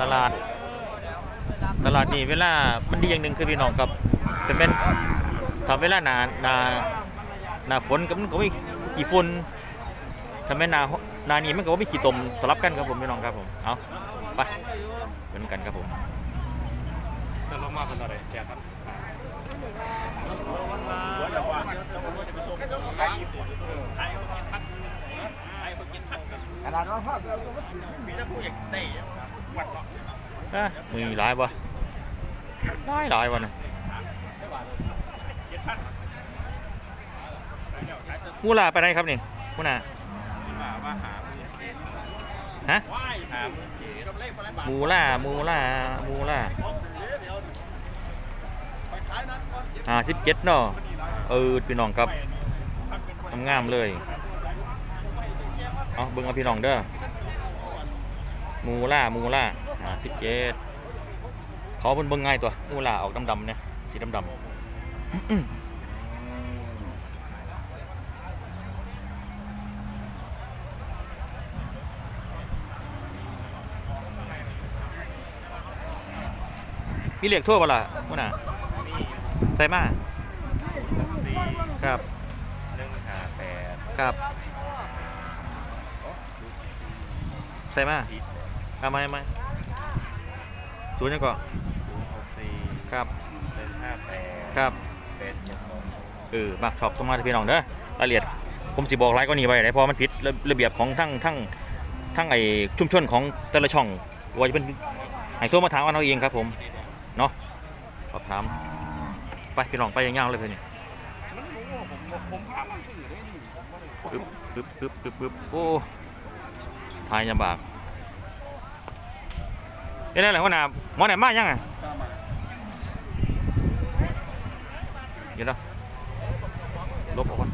ตลาด ตลาดนี่เวลามันดีอย่างหนึ่งคือพี่น้องครับเป็นเป็นถ้าเวลาหนาหนาหนาฝนก็มันก็ไม่กี่ฝุ่นถ้าแม่นหนาหนานี้มันก็ไม่กี่ตมสลับกันครับผมพี่น้องครับผมเอาไปเหมือนกันครับผมจะลงมาเป็นอะไรแจกครับขนาดว่าภาพอ่ะมีหลายบ่หลายหลายวันนะมูลาไปไหนครับนี่มูนาฮะมูลามูลามูลาอ่าสิบเจ็ดเนาะเออพี่น้องครับทำงามเลย เอาเบิ่งเอาพี่น้องเด้อ มูล่ามูล่าอ่าสิบเจ็ดเขาเพิ่นเบิ่งง่ายตัวมูล่าออกดำๆเนี่ยสีดำๆมีเหลียกทั่วเปล่ามูน่ะใส่มาสี่ครับหนึ่งหาแปดครับใส่มา เอาไหมเอาไหมศูนย์ยังก่อนศูนย์หกสี่ครับหนึ่งห้าแปดครับแปดเจ็ดสองเออมาชอบต้องมาที่พี่น้องเด้อรายละเอียดผมสิบอกไลน์ก็นี่ไว้ได้เพราะมันผิดระระเบียบของทั้งทั้งทั้งไอ้ชุมชนของแต่ละช่องว่าจะเป็นให้โทรมาถามกันเอาเองครับผมเนาะสอบถามไปพี่น้องไปยาวๆเลยเพื่อนนี่ผมพามาสื่อได้ดิปึ๊บปึ๊บปึ๊บปึ๊บปึ๊บโอ้ทายยำบาก เอ้ยนั่นแหละหัวหน้าหมอไหนมายังอะตามมาเดี๋ยวนะลบออกก่อน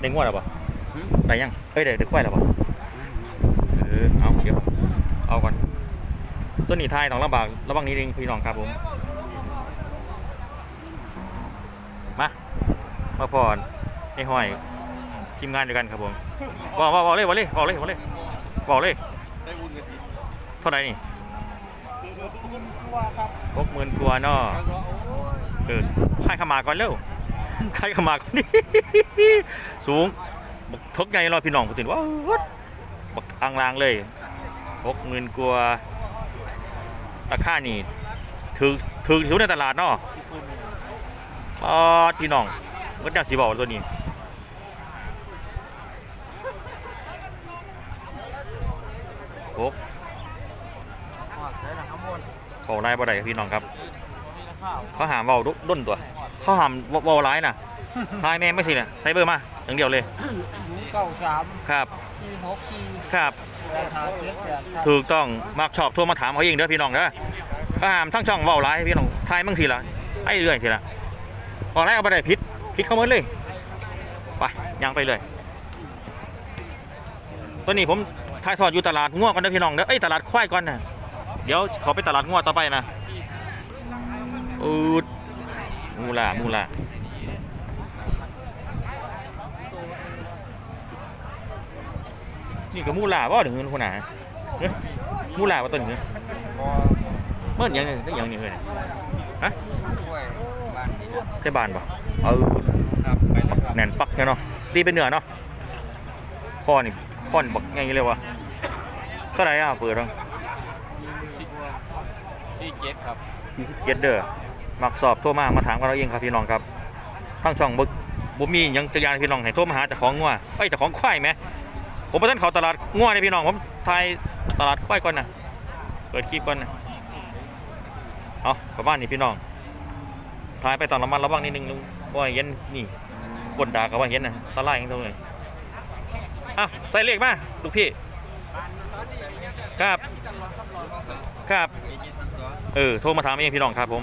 เด้งว่าหรอปะได้ยังเอ้ยได้ได้ควายหรอปะเออเอาเดี๋ยวเอาก่อนต้นหนี้ทายต้องลำบากระวังนิดนึงพี่น้องครับผมมามาพอนไอ้ห้อย ทีมงานเดียวกันครับผมบอกบอกบอกเลยบอกเลยบอกเลยบอกเลยบอกเลยได้บุญกันทีเท่าไหร่นี่หกหมื่นกว่าเนาะแล้วก็โอ้ยเออค่ายขมาก่อนเร็วค่ายขมาก่อนนี่สูงบักทกใหญ่รอพี่น้องกูตื่นว่าวัดบักอ่างลางเลยหกหมื่นกว่าราคานี่ถือถือถือในตลาดเนาะปอพี่น้องก็จะสีบอกตัวนี้ หกใช่ละครับบนเขาไล่บ่ได้พี่น้องครับมีราคาเขาหามเบาดุด้นตัว เขาหามเบาร้ายน่ะทายแม่งไม่สิเนี่ยใช้เบอร์มาอย่างเดียวเลยหนูเก้าสามครับสี่หกสี่ครับราคาเจ็ดแปดครับถูกต้องมักชอบโทรมาถามเขาเองเด้อพี่น้องเด้อเขาหามทั้งช่องเบาร้ายพี่น้องทายมั่งทีละไอ้เรื่อยทีละออกไล่เอาไปได้พิษพิษเข้ามาเลยไปยังไปเลย ตัวนี้ผมทายทอดอยู่ตลาดง่วก่อนเด้อพี่น้องเด้อเอ้ยตลาดควายก่อนนะเดี๋ยวเขาไปตลาดง่วต่อไปนะอืดมูลามูลานี่ก็มูลาว่าถึงเงินคนหนาเฮ้ยมูลาว่าต้นเงินเมื่อยังไงก็ยังนี่เลยฮะช่วยบ้านนี้นะเทบานป่ะเออครับไปเลยครับแน่นปักเนี่ยเนาะตีเป็นเนื้อเนาะข้อนี่ข้อนี่บักไงเลยวะเท่าไหร่อะเปิดตั้งสี่เจ็ดครับสี่สิบเจ็ดเด้อมักสอบโทรมา มาถามกันเราเองครับพี่น้องครับทั้งช่องบ่บ่มีหยังจะยานพี่น้องให้โทรมาหาเจ้าของงัวเอ้ยเจ้าของควายไหม ผมไปท่านเขาตลาดงัวเนี่ยพี่น้องผมถ่ายตลาดควายก่อนนะเปิดคลิปก่อนนะเอาประมาณนี้พี่น้องถ่ายไปตอนละมันระวังนิดนึงว่าให้เย็นนี่กดด่ากับว่าเย็นนะตะไลอย่างตรงเลยอะใส่เลขมาลูกพี่ ครับ ครับ เออ โทรมาถามเองพี่น้องครับผม